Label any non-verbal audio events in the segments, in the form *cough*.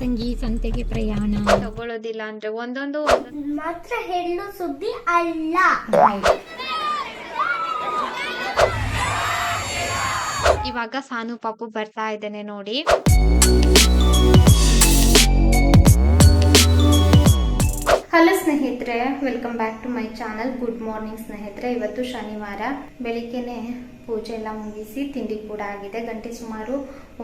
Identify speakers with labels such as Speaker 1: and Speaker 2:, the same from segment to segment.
Speaker 1: ತಂಗಿ ಸಂತೆಗೆ ಪ್ರಯಾಣ.
Speaker 2: ತಗೊಳ್ಳೋದಿಲ್ಲ ಅಂದ್ರೆ ಒಂದೊಂದು
Speaker 3: ಮಾತ್ರ ಹೆಣ್ಣು ಸುದ್ದಿ ಅಲ್ಲ.
Speaker 2: ಇವಾಗ ಸಾನು ಪಾಪು ಬರ್ತಾ ಇದ್ದೇನೆ ನೋಡಿ. ಹಲೋ ಸ್ನೇಹಿತರೆ welcome back to my channel good morning ಸ್ನೇಹಿತರೆ, ಇವತ್ತು ಶನಿವಾರ, ಬೆಳಿಗ್ಗೆನೆ ಪೂಜೆ ಎಲ್ಲ ಮುಗಿಸಿ ತಿಂಡಿ ಕೂಡ ಆಗಿದೆ. ಗಂಟೆ ಸುಮಾರು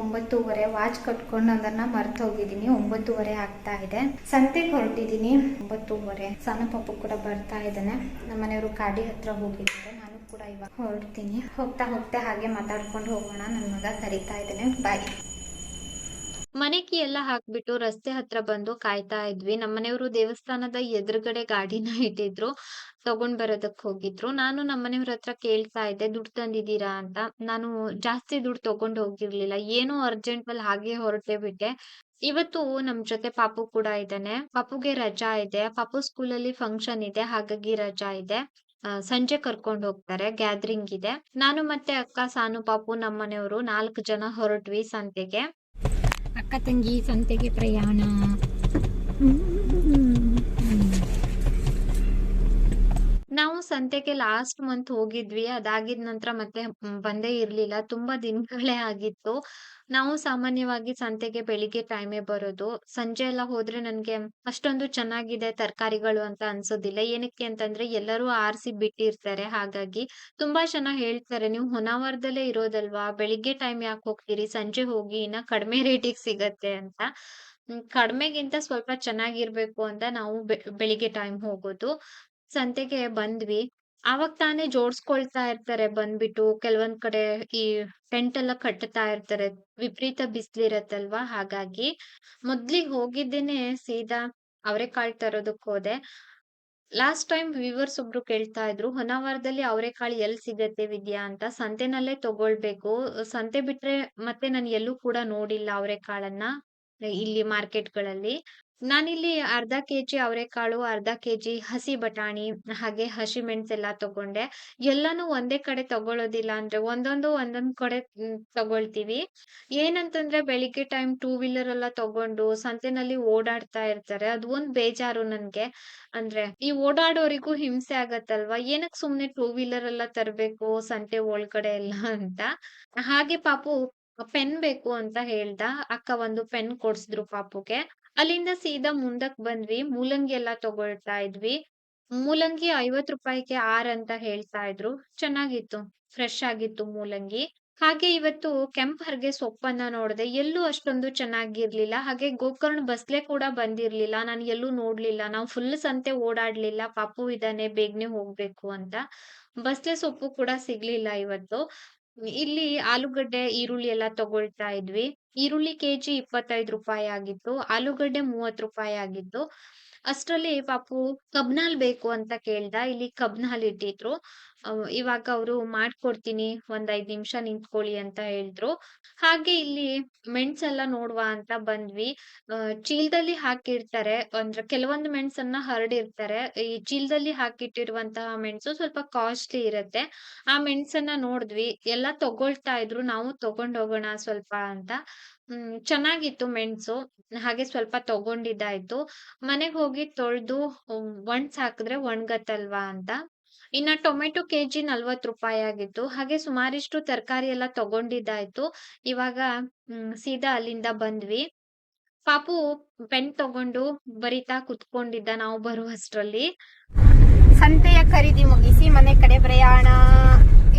Speaker 2: ಒಂಬತ್ತೂವರೆ ವಾಚ್ ಕಟ್ಕೊಂಡು ಅದನ್ನ ಮರ್ತು ಹೋಗಿದ್ದೀನಿ ಒಂಬತ್ತೂವರೆ ಆಗ್ತಾ ಇದೆ. ಸಂತೆಗೆ ಹೊರಟಿದ್ದೀನಿ. ಒಂಬತ್ತೂವರೆ ಸಣ್ಣ ಪಾಪು ಕೂಡ ಬರ್ತಾ ಇದ್ದಾನೆ. ನಮ್ಮನೆಯವರು ಕಾಡಿ ಹತ್ರ ಹೋಗಿದ್ದಾರೆ. ನಾನು ಕೂಡ ಇವಾಗ ಹೊರಡ್ತೀನಿ. ಹೋಗ್ತಾ ಹೋಗ್ತಾ ಹಾಗೆ ಮಾತಾಡ್ಕೊಂಡು ಹೋಗೋಣ. ನನ್ನ ಮಗ ಕರಿತಾ ಇದ್ದಾನೆ. ಬಾಯ್ ಮನೆ ಕೀ ಎಲ್ಲ ಹಾಕ್ಬಿಟ್ಟು ರಸ್ತೆ ಹತ್ರ ಬಂದು ಕಾಯ್ತಾ ಇದ್ವಿ. ನಮ್ಮನೆಯವರು ದೇವಸ್ಥಾನದ ಎದುರುಗಡೆ ಗಾಡಿನ *laughs* ಇಟ್ಟಿದ್ರು, ತಗೊಂಡ್ ಬರೋದಕ್ ಹೋಗಿದ್ರು. ನಾನು ನಮ್ಮನೆಯವ್ರ ಹತ್ರ ಕೇಳ್ತಾ ಇದ್ದೆ, ದುಡ್ಡು ತಂದಿದ್ದೀರಾ ಅಂತ. ನಾನು ಜಾಸ್ತಿ ದುಡ್ಡು ತಗೊಂಡ್ ಹೋಗಿರ್ಲಿಲ್ಲ. ಏನೋ ಅರ್ಜೆಂಟ್ ಅಲ್ಲಿ ಹಾಗೆ ಹೊರಟೇ ಬಿಟ್ಟೆ. ಇವತ್ತು ನಮ್ ಜೊತೆ ಪಾಪು ಕೂಡ ಇದ್ದಾನೆ. ಪಾಪುಗೆ ರಜಾ ಇದೆ. ಪಾಪು ಸ್ಕೂಲಲ್ಲಿ ಫಂಕ್ಷನ್ ಇದೆ. ಹಾಗಾಗಿ ರಜಾ ಇದೆ. ಸಂಜೆ ಕರ್ಕೊಂಡು ಹೋಗ್ತಾರೆ. ಗ್ಯಾದ್ರಿಂಗ್ ಇದೆ. ನಾನು ಮತ್ತೆ ಅಕ್ಕ, ಸಾನು, ಪಾಪು ನಮ್ಮನೆಯವರು ನಾಲ್ಕು ಜನ ಹೊರಟ್ವಿ ಸಂತೆಗೆ.
Speaker 1: ಅಕ್ಕ ತಂಗಿ ಸಂತೆಗೆ ಪ್ರಯಾಣ.
Speaker 2: ನಾವು ಸಂತೆಗೆ ಲಾಸ್ಟ್ ಮಂತ್ ಹೋಗಿದ್ವಿ. ಅದಾಗಿದ ನಂತರ ಮತ್ತೆ ಬಂದೇ ಇರ್ಲಿಲ್ಲ. ತುಂಬಾ ದಿನಗಳೇ ಆಗಿತ್ತು. ನಾವು ಸಾಮಾನ್ಯವಾಗಿ ಸಂತೆಗೆ ಬೆಳಿಗ್ಗೆ ಟೈಮೇ ಬರೋದು, ಸಂಜೆ ಎಲ್ಲ ಹೋದ್ರೆ ನನ್ಗೆ ಅಷ್ಟೊಂದು ಚೆನ್ನಾಗಿದೆ ತರಕಾರಿಗಳು ಅಂತ ಅನ್ಸೋದಿಲ್ಲ. ಏನಕ್ಕೆ ಅಂತಂದ್ರೆ ಎಲ್ಲರೂ ಆರಿಸಿ ಬಿಟ್ಟಿರ್ತಾರೆ. ಹಾಗಾಗಿ ತುಂಬಾ ಜನ ಹೇಳ್ತಾರೆ, ನೀವು ಹೊನಾವರದಲ್ಲೇ ಇರೋದಲ್ವಾ? ಬೆಳಿಗ್ಗೆ ಟೈಮ್ ಯಾಕೆ ಹೋಗ್ತೀರಿ? ಸಂಜೆ ಹೋಗಿ ಇನ್ನ ಕಡಿಮೆ ರೇಟಿಗೆ ಸಿಗತ್ತೆ ಅಂತ. ಕಡಿಮೆಗಿಂತ ಸ್ವಲ್ಪ ಚೆನ್ನಾಗಿರ್ಬೇಕು ಅಂತ ನಾವು ಬೆಳಿಗ್ಗೆ ಟೈಮ್ ಹೋಗೋದು. ಸಂತೆಗೆ ಬಂದ್ವಿ. ಆವಾಗ ತಾನೇ ಜೋಡ್ಸ್ಕೊಳ್ತಾ ಇರ್ತಾರೆ ಬಂದ್ಬಿಟ್ಟು, ಕೆಲವೊಂದ್ ಕಡೆ ಈ ಟೆಂಟ್ ಎಲ್ಲ ಕಟ್ಟುತ್ತಾ ಇರ್ತಾರೆ. ವಿಪರೀತ ಬಿಸ್ಲಿರತ್ತಲ್ವಾ ಹಾಗಾಗಿ ಮೊದ್ಲಿಗೆ ಹೋಗಿದ್ದೇನೆ ಸೀದಾ ಅವರೆಕಾಳು ತರೋದಕ್ಕೆ ಹೋದೆ. ಲಾಸ್ಟ್ ಟೈಮ್ ವ್ಯೂವರ್ಸ್ ಒಬ್ರು ಕೇಳ್ತಾ ಇದ್ರು ಹೊನ್ನಾವರದಲ್ಲಿ ಅವರೆಕಾಳು ಎಲ್ ಸಿಗತ್ತೆ ವಿದ್ಯಾ ಅಂತ ಸಂತೆನಲ್ಲೇ ತಗೊಳ್ಬೇಕು. ಸಂತೆ ಬಿಟ್ರೆ ಮತ್ತೆ ನಾನು ಎಲ್ಲೂ ಕೂಡ ನೋಡಿಲ್ಲ ಅವರೆಕಾಳನ್ನ ಇಲ್ಲಿ ಮಾರ್ಕೆಟ್ಗಳಲ್ಲಿ. ನಾನಿಲ್ಲಿ ಅರ್ಧ ಕೆಜಿ ಅವರೆಕಾಳು, ಅರ್ಧ ಕೆಜಿ ಹಸಿ ಬಟಾಣಿ, ಹಾಗೆ ಹಸಿ ಮೆಣಸೆಲ್ಲ ತಗೊಂಡೆ. ಎಲ್ಲಾನು ಒಂದೇ ಕಡೆ ತಗೊಳ್ಳೋದಿಲ್ಲ ಅಂದ್ರೆ ಒಂದೊಂದು ಒಂದೊಂದು ಕಡೆ ತಗೊಳ್ತೀವಿ. ಏನಂತಂದ್ರೆ ಬೆಳಿಗ್ಗೆ ಟೈಮ್ ಟೂ ವೀಲರ್ ಎಲ್ಲ ತಗೊಂಡು ಸಂತೆನಲ್ಲಿ ಓಡಾಡ್ತಾ ಇರ್ತಾರೆ. ಅದು ಒಂದ್ ಬೇಜಾರು ನನ್ಗೆ. ಅಂದ್ರೆ ಈ ಓಡಾಡೋರಿಗೂ ಹಿಂಸೆ ಆಗತ್ತಲ್ವಾ? ಏನಕ್ ಸುಮ್ನೆ ಟೂ ವೀಲರ್ ಎಲ್ಲ ತರ್ಬೇಕು ಸಂತೆ ಒಳಗಡೆ ಎಲ್ಲ ಅಂತ. ಹಾಗೆ ಪಾಪು ಪೆನ್ ಬೇಕು ಅಂತ ಹೇಳ್ದ. ಅಕ್ಕ ಒಂದು ಪೆನ್ ಕೊಡ್ಸಿದ್ರು ಪಾಪುಗೆ. ಅಲ್ಲಿಂದ ಸೀದಾ ಮುಂದಕ್ ಬಂದ್ವಿ. ಮೂಲಂಗಿ ಎಲ್ಲ ತಗೊಳ್ತಾ ಇದ್ವಿ. ಮೂಲಂಗಿ ಐವತ್ ರೂಪಾಯಿಗೆ ಆರ್ ಅಂತ ಹೇಳ್ತಾ ಇದ್ರು. ಚೆನ್ನಾಗಿತ್ತು. ಫ್ರೆಶ್ ಆಗಿತ್ತು ಮೂಲಂಗಿ. ಹಾಗೆ ಇವತ್ತು ಕೆಂಪ್ ಹರ್ಗೆ ಸೊಪ್ಪನ್ನ ನೋಡ್ದೆ. ಎಲ್ಲೂ ಅಷ್ಟೊಂದು ಚೆನ್ನಾಗಿರ್ಲಿಲ್ಲ. ಹಾಗೆ ಗೋಕರ್ಣ ಬಸ್ಲೆ ಕೂಡ ಬಂದಿರ್ಲಿಲ್ಲ. ನಾನು ಎಲ್ಲೂ ನೋಡ್ಲಿಲ್ಲ. ನಾವು ಫುಲ್ ಸಂತೆ ಓಡಾಡ್ಲಿಲ್ಲ. ಪಾಪು ಇದಾನೆ ಬೇಗನೆ ಹೋಗ್ಬೇಕು ಅಂತ. ಬಸ್ಲೆ ಸೊಪ್ಪು ಕೂಡ ಸಿಗ್ಲಿಲ್ಲ ಇವತ್ತು. ಇಲ್ಲಿ ಆಲೂಗಡ್ಡೆ, ಈರುಳ್ಳಿ ಎಲ್ಲ ತಗೊಳ್ತಾ ಇದ್ವಿ. ಈರುಳ್ಳಿ ಕೆಜಿ ಇಪ್ಪತ್ತೈದು ರೂಪಾಯಿ ಆಗಿತ್ತು. ಆಲೂಗಡ್ಡೆ ಮೂವತ್ತು ರೂಪಾಯಿ ಆಗಿತ್ತು. ಅಷ್ಟ್ರಲ್ಲಿ, ಪಾಪು ಕಬ್ನಾಲ್ ಬೇಕು ಅಂತ ಕೇಳ್ದ. ಇಲ್ಲಿ ಕಬ್ನಾಲ್ ಇಟ್ಟಿದ್ರು. ಇವಾಗ ಅವರು ಮಾಡ್ಕೊಡ್ತೀನಿ, ಒಂದ್ ಐದ್ ನಿಮಿಷ ನಿಂತ್ಕೊಳ್ಳಿ ಅಂತ ಹೇಳಿದ್ರು. ಹಾಗೆ ಇಲ್ಲಿ ಮೆಣಸೆಲ್ಲ ನೋಡುವ ಅಂತ ಬಂದ್ವಿ. ಚೀಲದಲ್ಲಿ ಹಾಕಿರ್ತಾರೆ. ಅಂದ್ರೆ ಕೆಲವೊಂದು ಮೆಣಸನ್ನ ಹರಡಿರ್ತಾರೆ. ಈ ಚೀಲದಲ್ಲಿ ಹಾಕಿಟ್ಟಿರುವಂತಹ ಮೆಣಸು ಸ್ವಲ್ಪ ಕಾಸ್ಟ್ಲಿ ಇರತ್ತೆ. ಆ ಮೆಣಸನ್ನ ನೋಡಿದ್ವಿ. ಎಲ್ಲ ತಗೊಳ್ತಾ ಇದ್ರು. ನಾವು ತಗೊಂಡ್ ಹೋಗೋಣ ಸ್ವಲ್ಪ ಅಂತ. ಹ್ಮ್ ಚೆನ್ನಾಗಿತ್ತು ಮೆಣಸು. ಹಾಗೆ ಸ್ವಲ್ಪ ತಗೊಂಡಿದ್ದಾಯ್ತು. ಮನೆಗ್ ಹೋಗಿ ತೊಳ್ದು ಒಣ್ಸ್ ಹಾಕಿದ್ರೆ ಒಣಗತ್ತಲ್ವಾ ಅಂತ. ಇನ್ನ ಟೊಮೆಟೊ ಕೆಜಿ ನಲ್ವತ್ ರೂಪಾಯಿ ಆಗಿತ್ತು. ಹಾಗೆ ಸುಮಾರಿಷ್ಟು ತರಕಾರಿ ಎಲ್ಲ ತಗೊಂಡಿದ್ದಾಯ್ತು. ಇವಾಗ ಹ್ಮ್ ಸೀದಾ ಅಲ್ಲಿಂದ ಬಂದ್ವಿ. ಪಾಪು ಪೆನ್ ತಗೊಂಡು ಬರಿತಾ ಕುತ್ಕೊಂಡಿದ್ದ ನಾವು ಬರುವಷ್ಟ್ರಲ್ಲಿ.
Speaker 1: ಸಂತೆಯ ಖರೀದಿ ಮುಗಿಸಿ ಮನೆ ಕಡೆ ಪ್ರಯಾಣ.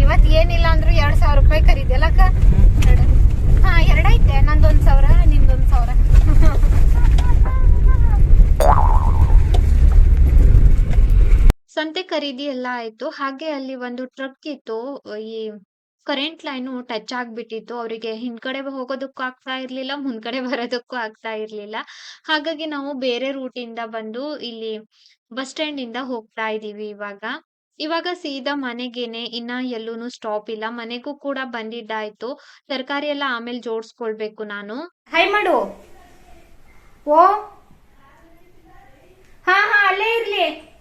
Speaker 1: ಇವತ್ ಏನಿಲ್ಲ ಅಂದ್ರೂ ಎರಡ್ ಸಾವಿರ ರೂಪಾಯಿ ಖರೀದಿ ಅಲ್ಲಕ್ಕ ಎರಡು. ಹಾ, ಎರಡೈತೆ. ನಂದೊಂದ್ ಸಾವಿರ ನಿಂದೊಂದ್ ಸಾವಿರ.
Speaker 2: ಸಂತೆ ಖರೀದಿ ಎಲ್ಲ ಆಯ್ತು. ಹಾಗೆ ಅಲ್ಲಿ ಒಂದು ಟ್ರಕ್ ಇತ್ತು. ಈ ಕರೆಂಟ್ ಲೈನು ಟಚ್ ಆಗ್ಬಿಟ್ಟಿತ್ತು. ಅವರಿಗೆ ಹಿಂದ್ಗಡೆ ಹೋಗೋದಕ್ಕೂ ಆಗ್ತಾ ಇರ್ಲಿಲ್ಲ, ಮುಂದ್ಗಡೆ ಬರೋದಕ್ಕೂ ಆಗ್ತಾ ಇರ್ಲಿಲ್ಲ. ಹಾಗಾಗಿ ನಾವು ಬೇರೆ ರೂಟ್ ಇಂದ ಬಂದು ಇಲ್ಲಿ ಬಸ್ ಸ್ಟ್ಯಾಂಡ್ ಇಂದ ಹೋಗ್ತಾ ಇದೀವಿ ಇವಾಗ. ಇವಾಗ ಸೀದಾ ಮನೆಗೇನೆ ಇನ್ನ ಎಲ್ಲೂನು ಸ್ಟಾಪ್ ಇಲ್ಲ. ಮನೆಗೂ ಕೂಡ ಬಂದಿದ್ದಾಯ್ತು. ತರಕಾರಿ ಎಲ್ಲ ಆಮೇಲೆ ಜೋಡಿಸ್ಕೊಳ್ಬೇಕು ನಾನು.
Speaker 1: ಹೈ ಮಾಡು. ಓ. ಹಾ ಹಾ ಅಲ್ಲೇ ಇರ್ಲಿ.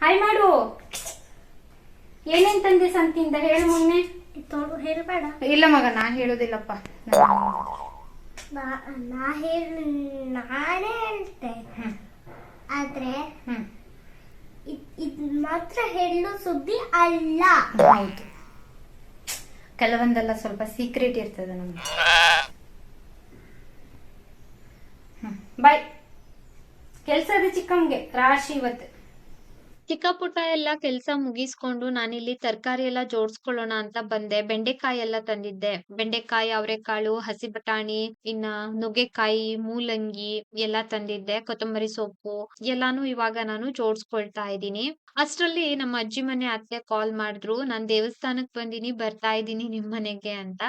Speaker 1: ಹೈ ಮಾಡು. ಏನೇನ್ ತಂದೆ ಸಂತಿಂದ ಹೇಳು ಮೊನ್ನೆ.
Speaker 3: ತೋಡು ಹೇಳಬೇಡ.
Speaker 1: ಇಲ್ಲ ಮಗ ನಾ ಹೇಳುದಿಲ್ಲಪ್ಪ. ನಾನು-
Speaker 3: ನಾ- ನಾ ಹೇಳ ನಾನೇ ಹೇಳ್ತೆ.
Speaker 1: ಹ್ಮ್.
Speaker 3: ಆದ್ರೆ
Speaker 1: ಹ್ಮ್.
Speaker 3: ಇದ್ ಮಾತ್ರ ಹೆಣ್ಣು ಸುದ್ದಿ ಅಲ್ಲ.
Speaker 1: ಹೌದು. ಕೆಲವೊಂದೆಲ್ಲ ಸ್ವಲ್ಪ ಸೀಕ್ರೆಟ್ ಇರ್ತದೆ ನಮ್ಗೆ ಹ್ಮ್. ಬಾಯ್ ಕೆಲ್ಸದ ಚಿಕ್ಕಮ್ಗೆ ರಾಶಿ ಇವತ್ತು.
Speaker 2: ಚಿಕ್ಕ ಪುಟ್ಟ ಎಲ್ಲ ಕೆಲ್ಸ ಮುಗಿಸ್ಕೊಂಡು ನಾನಿಲ್ಲಿ ತರಕಾರಿ ಎಲ್ಲ ಜೋಡ್ಸ್ಕೊಳ್ಳೋಣ ಅಂತ ಬಂದೆ. ಬೆಂಡೆಕಾಯಿ ಎಲ್ಲ ತಂದಿದ್ದೆ. ಬೆಂಡೆಕಾಯಿ, ಅವರೆಕಾಳು, ಹಸಿ ಬಟಾಣಿ, ಇನ್ನ ನುಗ್ಗೆಕಾಯಿ, ಮೂಲಂಗಿ ಎಲ್ಲ ತಂದಿದ್ದೆ. ಕೊತ್ತಂಬರಿ ಸೊಪ್ಪು ಎಲ್ಲಾನು ಇವಾಗ ನಾನು ಜೋಡ್ಸ್ಕೊಳ್ತಾ ಇದ್ದೀನಿ. ಅಷ್ಟರಲ್ಲಿ ನಮ್ಮ ಅಜ್ಜಿ ಮನೆ ಅತ್ತೆ ಕಾಲ್ ಮಾಡಿದ್ರು. ನಾನ್ ದೇವಸ್ಥಾನಕ್ ಬಂದಿನಿ, ಬರ್ತಾ ಇದ್ದೀನಿ ನಿಮ್ ಮನೆಗೆ ಅಂತ.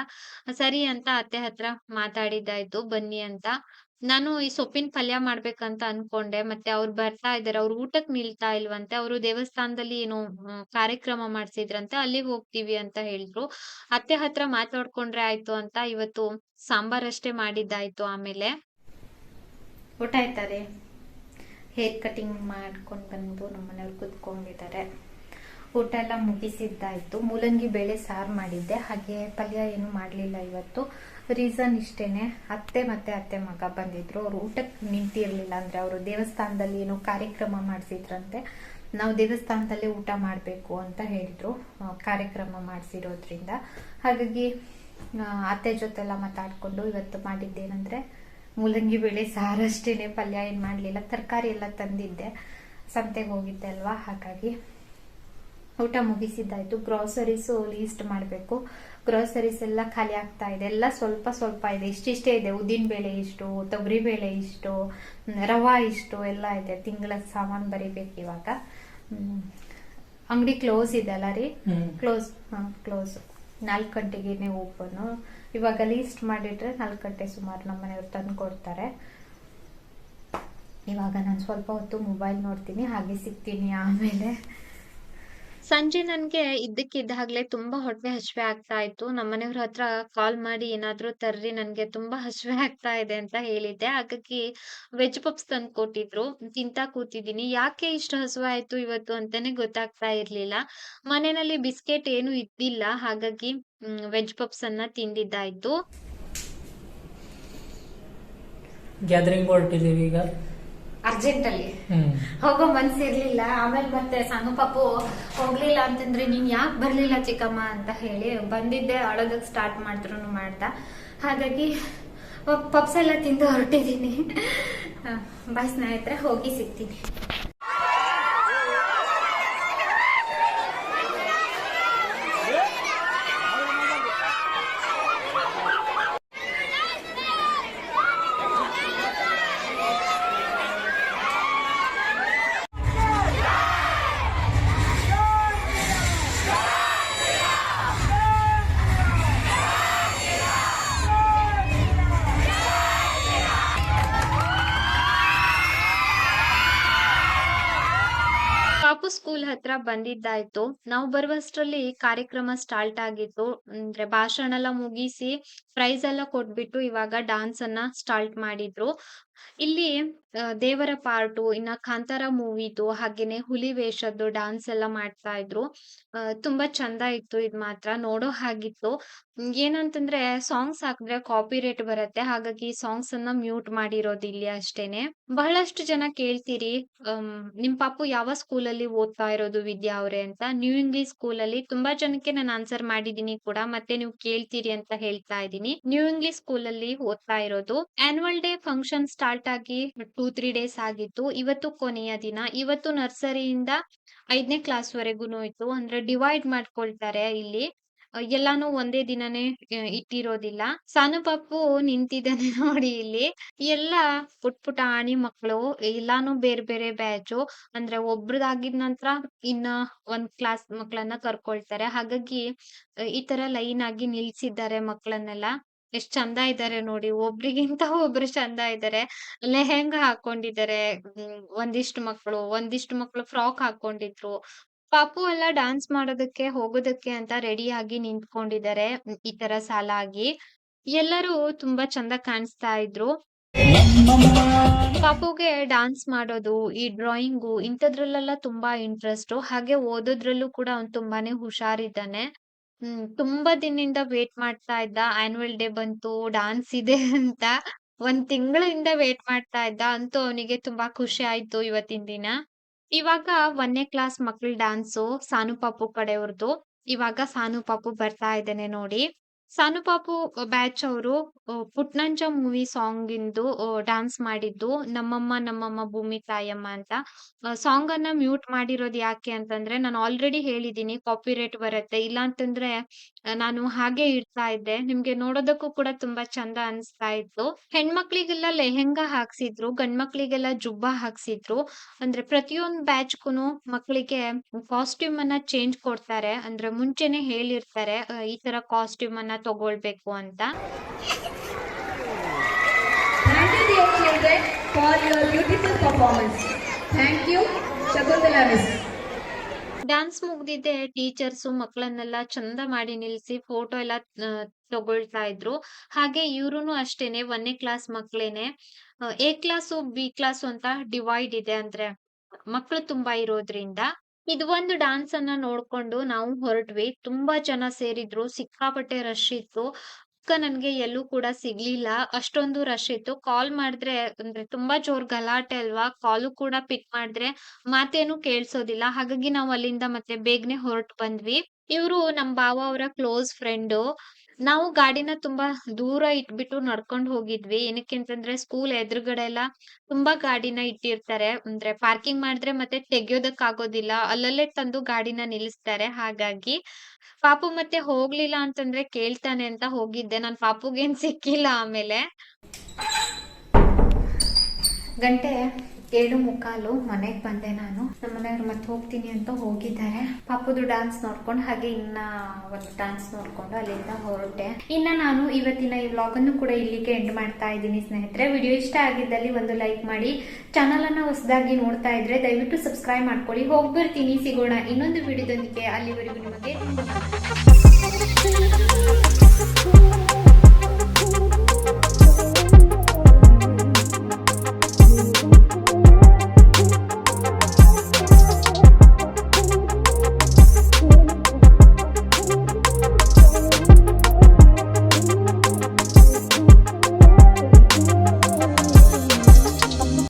Speaker 2: ಸರಿ ಅಂತ ಅತ್ತೆ ಹತ್ರ ಮಾತಾಡಿದ್ದಾಯ್ತು. ಬನ್ನಿ ಅಂತ. ನಾನು ಈ ಸೊಪ್ಪಿನ ಪಲ್ಯ ಮಾಡ್ಬೇಕಂತ ಅನ್ಕೊಂಡೆ, ಮತ್ತೆ ಅವ್ರು ಬರ್ತಾ ಇದಾರೆ, ಅವ್ರು ಊಟಕ್ ನಿಲ್ತಾ ಇಲ್ವಂತೆ, ಅವರು ದೇವಸ್ಥಾನದಲ್ಲಿ ಏನೋ ಕಾರ್ಯಕ್ರಮ ಮಾಡ್ಸಿದ್ರಂತೆ, ಅಲ್ಲಿಗೆ ಹೋಗ್ತೀವಿ ಅಂತ ಹೇಳಿದ್ರು. ಅತ್ತೆ ಹತ್ರ ಮಾತಾಡ್ಕೊಂಡ್ರೆ ಆಯ್ತು ಅಂತ ಇವತ್ತು ಸಾಂಬಾರ್ ಅಷ್ಟೇ ಮಾಡಿದ್ದಾಯ್ತು ಆಮೇಲೆ.
Speaker 1: ಊಟ ಆಯ್ತಾರೆ ಹೇರ್ ಕಟಿಂಗ್ ಮಾಡ್ಕೊಂಡು ಬಂದು ನಮ್ಮ ಮನೆಯವ್ರು ಕುತ್ಕೊಂಡಿದ್ದಾರೆ. ಊಟ ಎಲ್ಲ ಮುಗಿಸಿದ್ದಾಯ್ತು. ಮೂಲಂಗಿ ಬೇಳೆ ಸಾರು ಮಾಡಿದ್ದೆ. ಹಾಗೆ ಪಲ್ಯ ಏನು ಮಾಡಲಿಲ್ಲ ಇವತ್ತು. ರೀಸನ್ ಇಷ್ಟೇನೆ. ಅತ್ತೆ ಮತ್ತೆ ಅತ್ತೆ ಮಗ ಬಂದಿದ್ರು. ಅವ್ರು ಊಟಕ್ಕೆ ನಿಂತಿರ್ಲಿಲ್ಲ ಅಂದ್ರೆ ಅವರು ದೇವಸ್ಥಾನದಲ್ಲಿ ಏನೋ ಕಾರ್ಯಕ್ರಮ ಮಾಡಿಸಿದ್ರಂತೆ. ನಾವು ದೇವಸ್ಥಾನದಲ್ಲೇ ಊಟ ಮಾಡಬೇಕು ಅಂತ ಹೇಳಿದ್ರು. ಕಾರ್ಯಕ್ರಮ ಮಾಡಿಸಿರೋದ್ರಿಂದ. ಹಾಗಾಗಿ ಅತ್ತೆ ಅತ್ತೆ ಜೊತೆಲ್ಲ ಮಾತಾಡ್ಕೊಂಡು ಇವತ್ತು ಮಾಡಿದ್ದೇನಂದ್ರೆ, ಮೂಲಂಗಿ ಬೇಳೆ ಸಾರಷ್ಟೇನೆ ಪಲ್ಯ ಏನು ಮಾಡಲಿಲ್ಲ. ತರಕಾರಿ ಎಲ್ಲ ತಂದಿದ್ದೆ. ಸಂತೆಗೆ ಹೋಗಿದ್ದೆ ಅಲ್ವಾ? ಹಾಗಾಗಿ ಊಟ ಮುಗಿಸಿದ್ದಾಯ್ತು. ಗ್ರಾಸರೀಸು ಲೀಸ್ಟ್ ಮಾಡಬೇಕು. ಗ್ರೋಸರೀಸ್ ಎಲ್ಲ ಖಾಲಿ ಆಗ್ತಾ ಇದೆ. ಎಲ್ಲ ಸ್ವಲ್ಪ ಸ್ವಲ್ಪ ಇದೆ. ಇಷ್ಟಿಷ್ಟೇ ಇದೆ. ಉದ್ದಿನ ಬೇಳೆ ಇಷ್ಟು ತೊಗರಿ ಬೇಳೆ ಇಷ್ಟು ರವೆ ಇಷ್ಟು ಎಲ್ಲ ಇದೆ. ತಿಂಗಳ ಸಾಮಾನು ಬರಿಬೇಕು ಇವಾಗ. ಅಂಗಡಿ ಕ್ಲೋಸ್ ಇದೆ ಅಲ್ಲ ರೀ? ಕ್ಲೋಸ್ ಹಾಂ ಕ್ಲೋಸ್ ನಾಲ್ಕು ಗಂಟೆಗೇನೆ ಓಪನು ಇವಾಗ ಲೀಸ್ಟ್ ಮಾಡಿಟ್ರೆ ನಾಲ್ಕು ಗಂಟೆ ಸುಮಾರು ನಮ್ಮ ಮನೆಯವ್ರು ತಂದು ಕೊಡ್ತಾರೆ. ಇವಾಗ ನಾನು ಸ್ವಲ್ಪ ಹೊತ್ತು ಮೊಬೈಲ್ ನೋಡ್ತೀನಿ. ಹಾಗೆ ಸಿಗ್ತೀನಿ ಆಮೇಲೆ.
Speaker 2: ಸಂಜೆ ನನ್ಗೆ ಇದ್ದಕ್ಕಿದ್ದಾಗ್ಲೇ ತುಂಬಾ ಹೊಟ್ಟೆ ಹಸಿವೆ ಆಗ್ತಾ ಇತ್ತು. ನಮ್ಮನೆಯವ್ರ ಹತ್ರ ಕಾಲ್ ಮಾಡಿ ಏನಾದರೂ ತರ್ರಿ, ನನ್ಗೆ ತುಂಬಾ ಹಸಿವೆ ಆಗ್ತಾ ಇದೆ ಅಂತ ಹೇಳಿದ್ದೆ. ಹಾಗಾಗಿ ವೆಜ್ ಪಪ್ಸ್ ತಂದು ಕೊಟ್ಟಿದ್ರು. ತಿಂತಾ ಕೂತಿದ್ದೀನಿ. ಯಾಕೆ ಇಷ್ಟು ಹಸಿವೆ ಆಯ್ತು ಇವತ್ತು ಅಂತಾನೆ ಗೊತ್ತಾಗ್ತಾ ಇರ್ಲಿಲ್ಲ. ಮನೆಯಲ್ಲಿ ಬಿಸ್ಕೆಟ್ ಏನು ಇದ್ದಿಲ್ಲ. ಹಾಗಾಗಿ ವೆಜ್ ಪಪ್ಸ್ ಅನ್ನ ತಿಂದಿದ್ದಾಯ್ತು.
Speaker 4: ಗ್ಯಾದರಿಂಗ್ ಹೊರಟಿದ್ದೀವಿ ಈಗ.
Speaker 1: ಅರ್ಜೆಂಟಲ್ಲಿ
Speaker 4: ಅಲ್ಲಿ.
Speaker 1: ಹೋಗೋ ಮನ್ಸಿರ್ಲಿಲ್ಲ ಆಮೇಲೆ ಮತ್ತೆ ಸಣ್ಣ ಪಾಪು ಹೋಗ್ಲಿಲ್ಲ ಅಂತಂದ್ರೆ ನೀನ್ ಯಾಕೆ ಬರ್ಲಿಲ್ಲ ಚಿಕ್ಕಮ್ಮ ಅಂತ ಹೇಳಿ ಬಂದಿದ್ದೆ ಅಳೋದಕ್ಕೆ ಸ್ಟಾರ್ಟ್ ಮಾಡಿದ್ರು ಮಾಡ್ತಾ ಹಾಗಾಗಿ ಪಪ್ಸ್ ಎಲ್ಲ ತಿಂದು ಹೊರಟಿದ್ದೀನಿ ಬಾಯ್ ಸ್ನೇಹಿತರೆ ಹೋಗಿ ಸಿಗ್ತೀನಿ.
Speaker 2: ಸ್ಕೂಲ್ ಹತ್ರ ಬಂದಿದ್ದಾಯ್ತು. ನಾವು ಬರುವಷ್ಟರಲ್ಲಿ ಕಾರ್ಯಕ್ರಮ ಸ್ಟಾರ್ಟ್ ಆಗಿತ್ತು. ಅಂದ್ರೆ ಭಾಷಣ ಎಲ್ಲ ಮುಗಿಸಿ ಪ್ರೈಸ್ ಎಲ್ಲ ಕೊಟ್ಬಿಟ್ಟು ಇವಾಗ ಡಾನ್ಸ್ ಅನ್ನ ಸ್ಟಾರ್ಟ್ ಮಾಡಿದ್ರು. ಇಲ್ಲಿ ದೇವರ ಪಾರ್ಟು, ಇನ್ನ ಕಾಂತಾರ ಮೂವಿದು, ಹಾಗೇನೆ ಹುಲಿ ವೇಷದ್ದು ಡಾನ್ಸ್ ಎಲ್ಲ ಮಾಡ್ತಾ ಇದ್ರು. ತುಂಬಾ ಚಂದ ಇತ್ತು ಇದ್ ಮಾತ್ರ, ನೋಡೋ ಹಾಗಿತ್ತು. ಏನಂತಂದ್ರೆ ಸಾಂಗ್ಸ್ ಹಾಕಿದ್ರೆ ಕಾಪಿ ರೇಟ್ ಬರುತ್ತೆ, ಹಾಗಾಗಿ ಸಾಂಗ್ಸ್ ಅನ್ನ ಮ್ಯೂಟ್ ಮಾಡಿರೋದು ಇಲ್ಲಿ ಅಷ್ಟೇನೆ. ಬಹಳಷ್ಟು ಜನ ಕೇಳ್ತೀರಿ ನಿಮ್ ಪಾಪು ಯಾವ ಸ್ಕೂಲಲ್ಲಿ ಓದ್ತಾ ಇರೋದು ವಿದ್ಯಾ ಅವ್ರೆ ಅಂತ. ನ್ಯೂ ಇಂಗ್ಲಿಷ್ ಸ್ಕೂಲಲ್ಲಿ ತುಂಬಾ ಜನಕ್ಕೆ ನಾನು ಆನ್ಸರ್ ಮಾಡಿದೀನಿ ಕೂಡ, ಮತ್ತೆ ನೀವು ಕೇಳ್ತೀರಿ ಅಂತ ಹೇಳ್ತಾ ಇದ್ದೀನಿ. ನ್ಯೂ ಇಂಗ್ಲಿಷ್ ಸ್ಕೂಲಲ್ಲಿ ಓದ್ತಾ ಇರೋದು. ಆನ್ಯುವಲ್ ಡೇ ಫಂಕ್ಷನ್ ಸ್ಟಾರ್ಟ್ ಆಗಿ ಟೂ ತ್ರೀ ಡೇಸ್ ಆಗಿತ್ತು. ಇವತ್ತು ಕೊನೆಯ ದಿನ. ಇವತ್ತು ನರ್ಸರಿಯಿಂದ ಐದನೇ ಕ್ಲಾಸ್ ವರೆಗೂನು ಇತ್ತು. ಅಂದ್ರೆ ಡಿವೈಡ್ ಮಾಡ್ಕೊಳ್ತಾರೆ ಇಲ್ಲಿ. ಎಲ್ಲಾನು ಒಂದೇ ದಿನನೇ ಇಟ್ಟಿರೋದಿಲ್ಲ. ಸಾನು ಪಾಪು ನಿಂತಿದ್ದಾನೆ *laughs* ನೋಡಿ ಇಲ್ಲಿ. ಎಲ್ಲ ಪುಟ್ ಪುಟಾಣಿ ಮಕ್ಕಳು, ಎಲ್ಲಾನು ಬೇರೆ ಬೇರೆ ಬ್ಯಾಚು ಅಂದ್ರೆ ಒಬ್ರದಾಗಿದ ನಂತರ ಇನ್ನ ಒಂದ್ ಕ್ಲಾಸ್ ಮಕ್ಕಳನ್ನ ಕರ್ಕೊಳ್ತಾರೆ. ಹಾಗಾಗಿ ಈ ತರ ಲೈನ್ ಆಗಿ ನಿಲ್ಸಿದ್ದಾರೆ ಮಕ್ಕಳನ್ನೆಲ್ಲ. ಎಷ್ಟ್ ಚಂದ ಇದ್ದಾರೆ ನೋಡಿ. ಒಬ್ರಿಗಿಂತ ಒಬ್ರು ಚಂದ ಇದ್ದಾರೆ ಲೆಹೆಂಗಾ ಹಾಕೊಂಡಿದ್ದಾರೆ ಒಂದಿಷ್ಟು ಮಕ್ಕಳು ಒಂದಿಷ್ಟು ಮಕ್ಕಳು ಫ್ರಾಕ್ ಹಾಕೊಂಡಿದ್ರು. ಪಾಪು ಎಲ್ಲ ಡಾನ್ಸ್ ಮಾಡೋದಕ್ಕೆ ಹೋಗೋದಕ್ಕೆ ಅಂತ ರೆಡಿ ಆಗಿ ನಿಂತ್ಕೊಂಡಿದ್ದಾರೆ ಈ ತರ ಸಾಲಾಗಿ. ಎಲ್ಲರೂ ತುಂಬಾ ಚಂದ ಕಾಣಿಸ್ತಾ ಇದ್ರು. ಪಾಪುಗೆ ಡಾನ್ಸ್ ಮಾಡೋದು, ಈ ಡ್ರಾಯಿಂಗು ಇಂಥದ್ರಲ್ಲೆಲ್ಲ ತುಂಬಾ ಇಂಟ್ರೆಸ್ಟ್ ಹಾಗೆ ಓದೋದ್ರಲ್ಲೂ ಕೂಡ ಅವ್ನು ತುಂಬಾನೇ ಹುಷಾರಿದ್ದಾನೆ. ಹ್ಮ್, ತುಂಬಾ ದಿನದಿಂದ ವೇಟ್ ಮಾಡ್ತಾ ಇದ್ದ. ಆನ್ಯುವಲ್ ಡೇ ಬಂತು ಡಾನ್ಸ್ ಇದೆ *laughs* ಅಂತ ಒಂದ್ ತಿಂಗಳಿಂದ ವೇಟ್ ಮಾಡ್ತಾ ಇದ್ದ. ಅಂತೂ ಅವನಿಗೆ ತುಂಬಾ ಖುಷಿ ಆಯ್ತು ಇವತ್ತಿನ ದಿನ. ಇವಾಗ ಒಂದನೇ ಕ್ಲಾಸ್ ಮಕ್ಳ ಡಾನ್ಸು ಸಾನು ಪಾಪು ಕಡೆಯವ್ರದ್ದು ಇವಾಗ ಸಾನು ಪಾಪು ಬರ್ತಾ ಇದ್ದಾನೆ ನೋಡಿ. ಸಾನು ಪಾಪು ಬ್ಯಾಚ್ ಅವರು ಪುಟ್ನಂಜ ಮೂವಿ ಸಾಂಗ್ ಇಂದು ಡಾನ್ಸ್ ಮಾಡಿದ್ದು ನಮ್ಮಮ್ಮ ನಮ್ಮಮ್ಮ ಭೂಮಿ ತಾಯಮ್ಮ ಅಂತ. ಸಾಂಗ್ ಅನ್ನ ಮ್ಯೂಟ್ ಮಾಡಿರೋದು ಯಾಕೆ ಅಂತಂದ್ರೆ, ನಾನು ಆಲ್ರೆಡಿ ಹೇಳಿದೀನಿ, ಕಾಪಿರೈಟ್ ಬರುತ್ತೆ. ಇಲ್ಲ ಅಂತಂದ್ರೆ ನಾನು ಹಾಗೆ ಇಡ್ತಾ ಇದ್ದೆ. ನಿಮ್ಗೆ ನೋಡೋದಕ್ಕೂ ಕೂಡ ತುಂಬಾ ಚಂದ ಅನ್ಸ್ತಾ ಇತ್ತು. ಹೆಣ್ಮಕ್ಳಿಗೆಲ್ಲ ಲೆಹೆಂಗಾ ಹಾಕ್ಸಿದ್ರು ಗಂಡ್ ಮಕ್ಳಿಗೆಲ್ಲ ಜುಬ್ಬಾ ಹಾಕ್ಸಿದ್ರು. ಅಂದ್ರೆ ಪ್ರತಿಯೊಂದು ಕುನು ಮಕ್ಕಳಿಗೆ ಕಾಸ್ಟ್ಯೂಮ್ ಅನ್ನ ಚೇಂಜ್ ಕೊಡ್ತಾರೆ. ಅಂದ್ರೆ ಮುಂಚೆನೆ ಹೇಳಿರ್ತಾರೆ ಈ ತರ ಕಾಸ್ಟ್ಯೂಮ್ ಅನ್ನ ತಗೊಳ್ಬೇಕು ಅಂತ.
Speaker 5: Thank you, Shakuntala Miss.
Speaker 2: Dance ಮುಗ್ದಿದ್ದೆ teachers ಮಕ್ಕಳನ್ನೆಲ್ಲ ಚಂದ ಮಾಡಿ ನಿಲ್ಸಿ ಫೋಟೋ ಎಲ್ಲ ತಗೊಳ್ತಾ ಇದ್ರು. ಹಾಗೆ ಇವ್ರುನು ಅಷ್ಟೇನೆ, ಒಂದನೇ ಕ್ಲಾಸ್ ಮಕ್ಕಳೇನೆ ಎ ಕ್ಲಾಸು ಬಿ ಕ್ಲಾಸು ಅಂತ ಡಿವೈಡ್ ಇದೆ ಅಂದ್ರೆ ಮಕ್ಕಳು ತುಂಬಾ ಇರೋದ್ರಿಂದ ಇದು ಒಂದು ಡಾನ್ಸ್ ಅನ್ನ ನೋಡ್ಕೊಂಡು ನಾವು ಹೊರಟ್ವಿ. ತುಂಬಾ ಜನ ಸೇರಿದ್ರು, ಸಿಕ್ಕಾಪಟ್ಟೆ ರಶ್ ಇತ್ತು. ನನ್ಗೆ ಎಲ್ಲೂ ಕೂಡ ಸಿಗ್ಲಿಲ್ಲ. ಅಷ್ಟೊಂದು ರಶ್ ಇತ್ತು. ಕಾಲ್ ಮಾಡಿದ್ರೆ ಅಂದ್ರೆ ತುಂಬಾ ಜೋರ್ ಗಲಾಟೆ ಅಲ್ವಾ? ಕಾಲು ಕೂಡ ಪಿಕ್ ಮಾಡಿದ್ರೆ ಮಾತೇನು ಕೇಳ್ಸೋದಿಲ್ಲ. ಹಾಗಾಗಿ ನಾವು ಅಲ್ಲಿಂದ ಮತ್ತೆ ಬೇಗನೆ ಹೊರಟು ಬಂದ್ವಿ. ಇವರು ನಮ್ ಬಾವ ಅವರ ಕ್ಲೋಸ್ ಫ್ರೆಂಡು ನಾವು ಗಾಡಿನ ತುಂಬಾ ದೂರ ಇಟ್ಬಿಟ್ಟು ನಡ್ಕೊಂಡ್ ಹೋಗಿದ್ವಿ. ಏನಕ್ಕೆ ಅಂತಂದ್ರೆ ಸ್ಕೂಲ್ ಎದುರುಗಡೆ ಎಲ್ಲ ತುಂಬಾ ಗಾಡಿನ ಇಟ್ಟಿರ್ತಾರೆ. ಅಂದ್ರೆ ಪಾರ್ಕಿಂಗ್ ಮಾಡಿದ್ರೆ ಮತ್ತೆ ತೆಗಿಯೋದಕ್ ಆಗೋದಿಲ್ಲ ಅಲ್ಲಲ್ಲೇ ತಂದು ಗಾಡಿನ ನಿಲ್ಲಿಸ್ತಾರೆ. ಹಾಗಾಗಿ ಪಾಪು ಮತ್ತೆ ಹೋಗ್ಲಿಲ್ಲ ಅಂತಂದ್ರೆ ಕೇಳ್ತಾನೆ ಅಂತ ಹೋಗಿದ್ದೆ. ನಾನು ಪಾಪುಗೇನ್ ಸಿಕ್ಕಿಲ್ಲ ಆಮೇಲೆ.
Speaker 1: ಗಂಟೆ ಏಳು ಮುಕ್ಕಾಲು ಮನೆಗೆ ಬಂದೆ ನಾನು. ನಮ್ಮ ಮನೆಯವ್ರು ಮತ್ತೆ ಹೋಗ್ತೀನಿ ಅಂತ ಹೋಗಿದ್ದಾರೆ. ಪಾಪುದು ಡಾನ್ಸ್ ನೋಡ್ಕೊಂಡು ಹಾಗೆ ಇನ್ನ ಒಂದು ಡಾನ್ಸ್ ನೋಡ್ಕೊಂಡು ಅಲ್ಲಿಂದ ಹೊರಟೆ. ಇನ್ನ ನಾನು ಇವತ್ತಿನ ಈ ವ್ಲಾಗ್ ಅನ್ನು ಕೂಡ ಇಲ್ಲಿಗೆ ಎಂಡ್ ಮಾಡ್ತಾ ಇದ್ದೀನಿ ಸ್ನೇಹಿತರೆ. ವಿಡಿಯೋ ಇಷ್ಟ ಆಗಿದ್ದಲ್ಲಿ ಒಂದು ಲೈಕ್ ಮಾಡಿ ಚಾನಲ್ ಅನ್ನ ಹೊಸದಾಗಿ ನೋಡ್ತಾ ಇದ್ರೆ ದಯವಿಟ್ಟು ಸಬ್ಸ್ಕ್ರೈಬ್ ಮಾಡ್ಕೊಳ್ಳಿ. ಹೋಗ್ಬಿಡ್ತೀನಿ ಸಿಗೋಣ ಇನ್ನೊಂದು ವಿಡಿಯೋದೊಂದಿಗೆ ಅಲ್ಲಿವರೆಗೂ ನಿಮಗೆ.